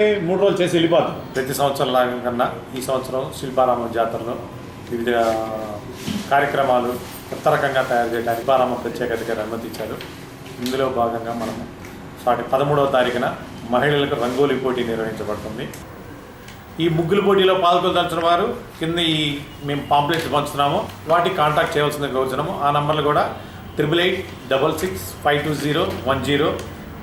మూడు రోజులు చేసి వెళ్ళిపోతాం. ప్రతి సంవత్సరం లాగా కన్నా ఈ సంవత్సరం శిల్పారామ జాతరలో వివిధ కార్యక్రమాలు కొత్త రకంగా తయారు చేయడానికి శిల్పారామ ప్రత్యేకతగా అనుమతించారు. ఇందులో భాగంగా మనం సాటి పదమూడవ తారీఖున మహిళలకు రంగోలీ పోటీ నిర్వహించబడుతుంది. ఈ ముగ్గుల పోటీలో పాల్గొదలిచిన వారు కింద ఈ మేము పాంప్లెట్స్ పంచుతున్నాము. వాటికి కాంటాక్ట్ చేయవలసిందిగా కోరుచున్నాము ఆ నంబర్లు కూడా triple eight double six five two zero one zero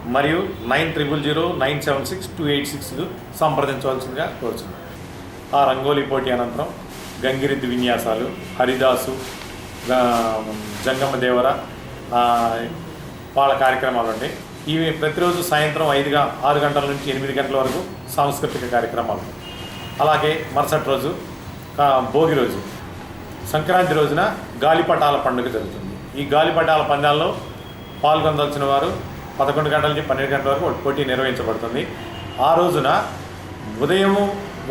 మరియు nine triple zero nine seven six two eight six సంప్రదించవలసిందిగా కోరుచున్నాం. ఆ రంగోలీ పోటీ అనంతరం గంగిరెద్దు విన్యాసాలు హరిదాసు గా- జంగమ్మ దేవర వాళ్ళ కార్యక్రమాలు ఉంటాయి. ఇవి ప్రతిరోజు సాయంత్రం ఐదుగా ఆరు గంటల నుంచి ఎనిమిది గంటల వరకు సాంస్కృతిక కార్యక్రమాలు అలాగే మరుసటి రోజు భోగి రోజు సంక్రాంతి రోజున గాలిపటాల పండుగ జరుగుతుంది. ఈ గాలిపటాల పందాల్లో పాల్గొనవలసిన వారు పదకొండు గంటల నుంచి పన్నెండు గంటల వరకు ఒక పోటీ నిర్వహించబడుతుంది. ఆ రోజున ఉదయం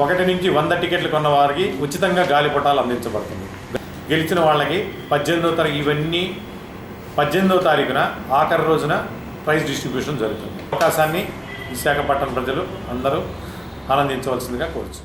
ఒకటి నుంచి వంద టికెట్లు కొన్న వారికి ఉచితంగా గాలిపటాలు అందించబడుతుంది. గెలిచిన వాళ్ళకి పద్దెనిమిదో తారీఖు ఇవన్నీ పద్దెనిమిదో తారీఖున ఆఖరి రోజున ప్రైజ్ డిస్ట్రిబ్యూషన్ జరుగుతుంది. అవకాశాన్ని విశాఖపట్నం ప్రజలు అందరూ ఆనందించవలసిందిగా కోరుచు